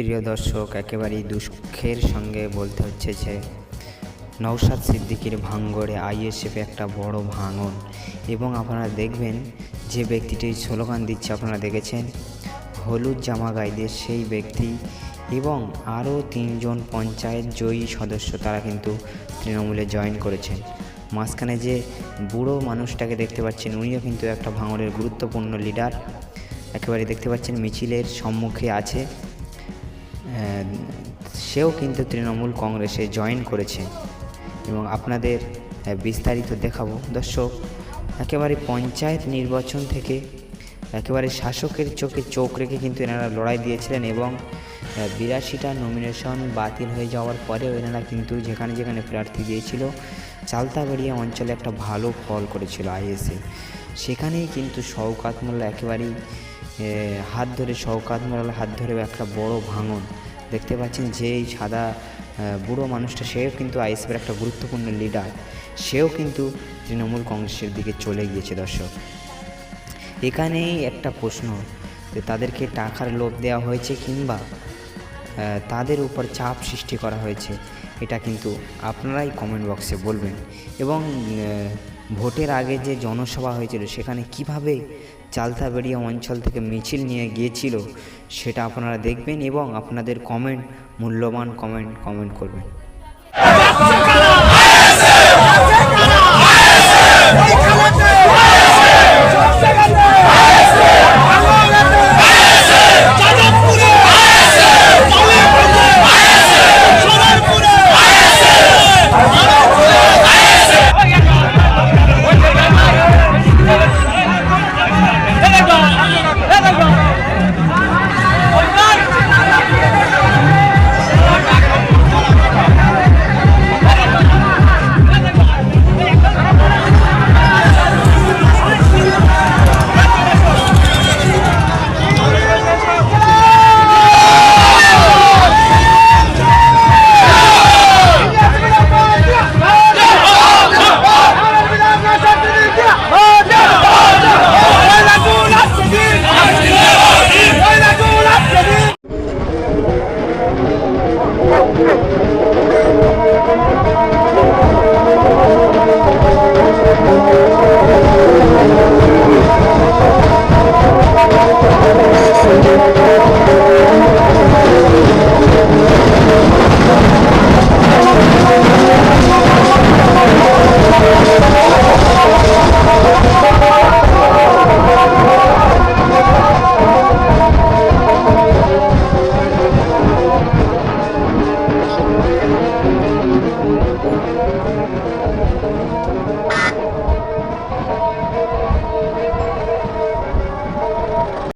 প্রিয় দর্শক, একেবারেই দুঃখের সঙ্গে বলতে হচ্ছে যে নওশাদ সিদ্দিকির ভাঙ্গড়ে আইএসএফে একটা বড় ভাঙন। এবং আপনারা দেখবেন যে ব্যক্তিটি স্লোগান দিচ্ছে, আপনারা দেখেছেন? হলুদ জামা গাইদের সেই ব্যক্তি এবং আরও তিনজন পঞ্চায়েত জয়ী সদস্য তারা কিন্তু তৃণমূলে জয়েন করেছেন। মাঝখানে যে বুড়ো মানুষটাকে দেখতে পাচ্ছেন, উনিও কিন্তু একটা ভাঙড়ের গুরুত্বপূর্ণ লিডার। একেবারে দেখতে পাচ্ছেন মিছিলের সম্মুখে আছে। সেও কিন্তু তৃণমূল কংগ্রেসে জয়েন করেছে। এবং আপনাদের বিস্তারিত দেখাবো। দর্শক, একেবারে পঞ্চায়েত নির্বাচন থেকে একেবারে শাসকের চোখে চোখ রেখে কিন্তু এনারা লড়াই দিয়েছিলেন এবং বিরাশিটা নমিনেশন বাতিল হয়ে যাওয়ার পরেও এনারা কিন্তু যেখানে যেখানে প্রার্থী দিয়েছিল, চালতাবাড়িয়া অঞ্চলে একটা ভালো ফল করেছিল আইএসএ। সেখানেই কিন্তু শওকাত মোল্লা একেবারেই হাত ধরে, শওকাত মোল্লার হাত ধরে একটা বড় ভাঙন দেখতে পাচ্ছেন যে এই সাদা বুড়ো মানুষটা, সেও কিন্তু আইএসএফের একটা গুরুত্বপূর্ণ লিডার সেও কিন্তু তৃণমূল কংগ্রেসের দিকে চলে গিয়েছে, দর্শক। এখানেই একটা প্রশ্ন যে তাদেরকে টাকার লোভ দেওয়া হয়েছে কিংবা তাদের উপর চাপ সৃষ্টি করা হয়েছে, এটা কিন্তু আপনারাই কমেন্ট বক্সে বলবেন। এবং ভোটের আগে যে জনসভা হয়েছিল, সেখানে কীভাবে চালতাবেড়িয়া অঞ্চল থেকে মিছিল নিয়ে গিয়েছিল সেটা আপনারা দেখবেন এবং আপনাদের কমেন্ট মূল্যবান কমেন্ট কমেন্ট করবেন।